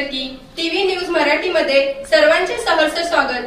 की TV news मराठीमध्ये सर्वांचे सहर्ष स्वागत.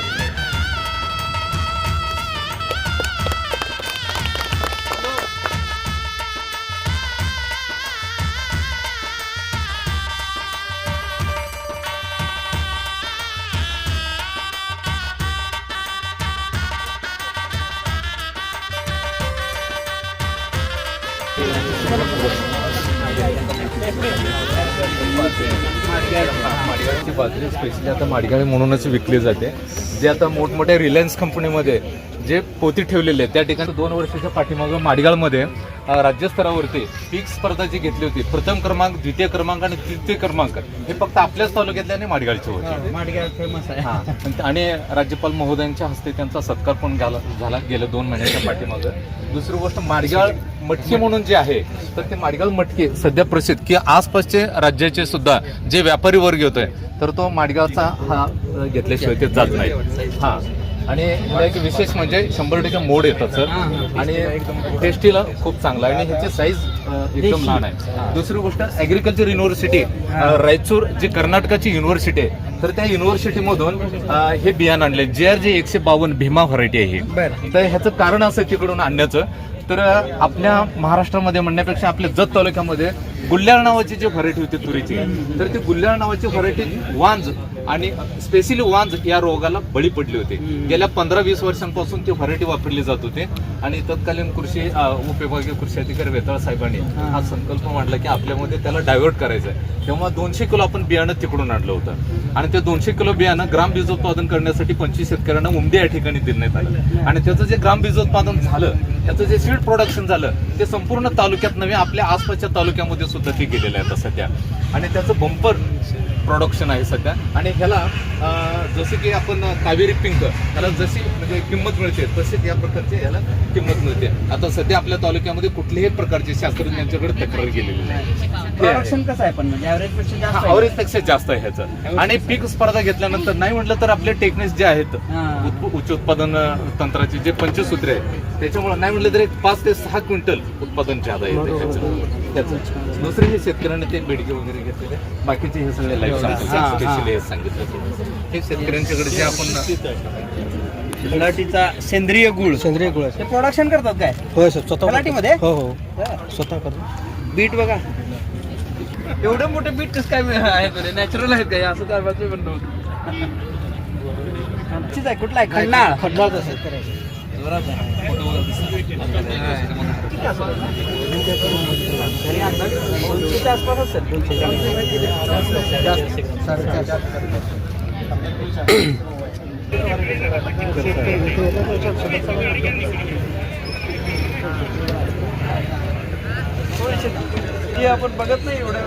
बाजरी स्पेशली आता माडगाळी म्हणूनच विकली जाते जे आता मोठमोठ्या रिलायन्स कंपनीमध्ये जे पोती ठेवलेले आहेत त्या ठिकाणी दोन वर्षाच्या पाठीमागं माडगाळमध्ये राज्यस्तरावरती पीक स्पर्धा जी घेतली होती प्रथम क्रमांक द्वितीय क्रमांक आणि तृतीय क्रमांक हे फक्त आपल्याच तालुक्यातल्या आणि माडगाळचे होते. माडगाव फेमस आहे. आणि राज्यपाल महोदयांच्या हस्ते त्यांचा सत्कार पण झाला गेल्या दोन महिन्याच्या पाठीमागं. दुसरी गोष्ट माडगाळ मटकी म्हणून जे आहे तर ते माडगाळ मटकी सध्या प्रसिद्ध की आसपासचे राज्याचे सुद्धा जे व्यापारी वर्ग येतोय तर तो माडगावचा हा घेतल्याशिवाय ते जात नाही. हा. आणि एक विशेष म्हणजे शंभर टक्के मोड येतात सर. आणि टेस्टीला खूप चांगला आणि ह्याची साईज एकदम लहान आहे. दुसरी गोष्ट ऍग्रिकल्चर युनिव्हर्सिटी रायचूर जी कर्नाटकाची युनिव्हर्सिटी आहे तर त्या युनिव्हर्सिटीमधून हे बियाणं आणले. जे आर जे एकशे बावन्न भीमा व्हरायटी आहे ही. तर ह्याचं कारण असं तिकडून आणण्याचं. तर आपल्या महाराष्ट्रामध्ये म्हणण्यापेक्षा आपल्या जत तालुक्यामध्ये गुल्हाळ नावाची जी व्हरायटी होती तुरीची तर ती गुल्हाळ नावाची व्हरायटी वांज आणि स्पेशली वांज या रोगाला बळी पडली होती. गेल्या पंधरा वीस वर्षांपासून ती व्हरायटी वापरली जात होती आणि तत्कालीन कृषी उपविभागीय कृषी अधिकारी वेताळ साहेबांनी हा. संकल्प मांडला की आपल्यामध्ये त्याला डायव्हर्ट करायचं आहे तेव्हा दोनशे किलो आपण बियाणं तिकडून आणलं होतं. आणि ते दोनशे किलो बियाणं ग्राम बीजोत्पादन करण्यासाठी पंचवीस शेतकऱ्यांना उमदी या ठिकाणी देण्यात आलं. आणि त्याचं जे ग्राम बीजोत्पादन झालं त्याचं जे सीड प्रोडक्शन झालं ते संपूर्ण तालुक्यात नव्हे आपल्या आसपासच्या तालुक्यामध्ये सुद्धा ते गेलेलं आहे आता सध्या. आणि त्याचं बंपर प्रोडक्शन आहे सध्या. आणि ह्याला जसं की आपण कावेरी पिंक ह्याला जशी म्हणजे किंमत मिळते तशीच या प्रकारची ह्याला किंमत मिळते. आता सध्या आपल्या तालुक्यामध्ये कुठल्याही प्रकारची शास्त्रज्ञांच्याकडे तक्रार गेलेली नाही. प्रोडक्शन कसं आहे पण? म्हणजे ऍव्हरेजपेक्षा जास्त आहे. ह्याचं. आणि पीक स्पर्धा घेतल्यानंतर नाही म्हटलं तर आपले टेक्निक्स जे आहेत हा. उच्च उत्पादन तंत्राचे जे पंचसूत्रे आहे त्याच्यामुळे नाही म्हटलं तर एक पाच ते सहा क्विंटल उत्पादन ज्यादा येते त्याचं. दुसरे हे शेतकऱ्यांनी ते बेडगे वगैरे घेतलेले. बाकीचे हे सगळे लाईफ. स्पेशली सांगितलं हे शेतकऱ्यांच्याकडे जे आपण तलाठीचा सेंद्रिय गुळ. सेंद्रिय गुळ. ते प्रोडक्शन करतात काय? होय सर. स्वतः तलाठीमध्ये? हो हो. स्वतः करतो बीट बघा. एवढं मोठं बीट कसं काय आहे नॅचरल आहेत काय? असं काय बाजू म्हणतो आहे. कुठला आहे? खंडाळ. खड्डाळ तसं करायचं तरी अंदाज दोनशेच्या आसपास असेल ते आपण बघत नाही एवढं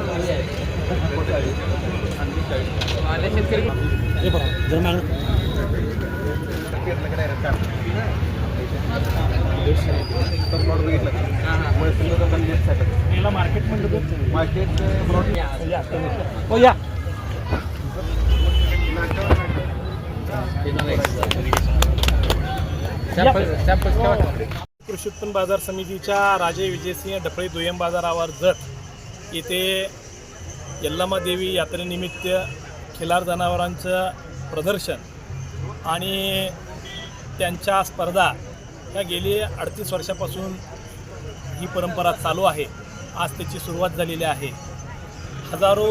आले शेतकरी मार्केट मार्केट हो या कृषी उत्पन्न बाजार समितीच्या राजे विजयसिंह ढपळे दुय्यम बाजारावर जत येथे यल्लामा देवी यात्रेनिमित्त खिलार जनावरांचं प्रदर्शन आणि त्यांच्या स्पर्धा ह्या गेली अडतीस वर्षापासून ही परंपरा चालू आहे. आज त्याची सुरुवात झालेली आहे. हजारो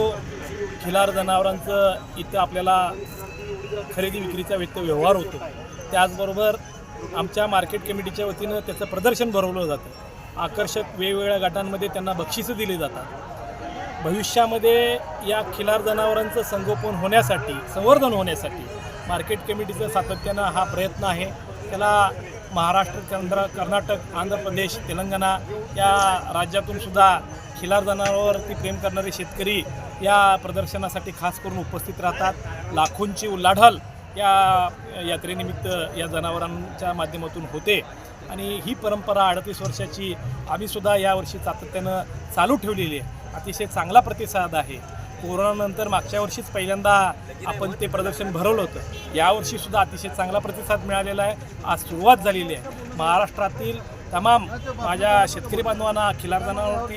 खिलार जनावरांचं इथं आपल्याला खरेदी विक्रीचा व्यक्त व्यवहार होतो. त्याचबरोबर आमच्या मार्केट कमिटीच्या वतीनं त्याचं प्रदर्शन भरवलं जातं. आकर्षक वेगवेगळ्या गटांमध्ये त्यांना बक्षिसं दिली जातात. भविष्यामध्ये या खिलार जनावरांचं संगोपन होण्यासाठी संवर्धन होण्यासाठी मार्केट कमिटीचं सातत्यानं हा प्रयत्न आहे. त्याला महाराष्ट्र चंद्र कर्नाटक आंध्र प्रदेश तेलंगणा या राज्यातून सुद्धा खिलार जनावरांवरती प्रेम करणारे शेतकरी या प्रदर्शनासाठी खास करून उपस्थित राहतात. लाखोंची उलाढाल या यात्रेनिमित्त या जनावरांच्या माध्यमातून होते. आणि ही परंपरा अडतीस वर्षाची आम्हीसुद्धा यावर्षी सातत्यानं चालू ठेवलेली आहे. अतिशय चांगला प्रतिसाद आहे. कोरोनानंतर मागच्या वर्षीच पहिल्यांदा आपण ते प्रदर्शन भरवलं होतं. यावर्षी सुद्धा अतिशय चांगला प्रतिसाद मिळालेला आहे. आज सुरुवात झालेली आहे. महाराष्ट्रातील तमाम माझ्या शेतकरी बांधवांना खिलार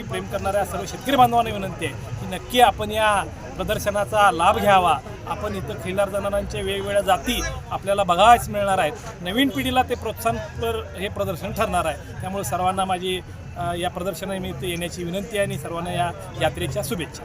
प्रेम करणाऱ्या सर्व शेतकरी बांधवांना विनंती आहे की नक्की आपण या प्रदर्शनाचा लाभ घ्यावा. आपण इथं खिलार वेगवेगळ्या जाती आपल्याला बघायच मिळणार आहेत. नवीन पिढीला ते प्रोत्साहनपर हे प्रदर्शन ठरणार आहे. त्यामुळे सर्वांना माझी या प्रदर्शनानिमित्त येण्याची विनंती आहे आणि सर्वांना या यात्रेच्या शुभेच्छा.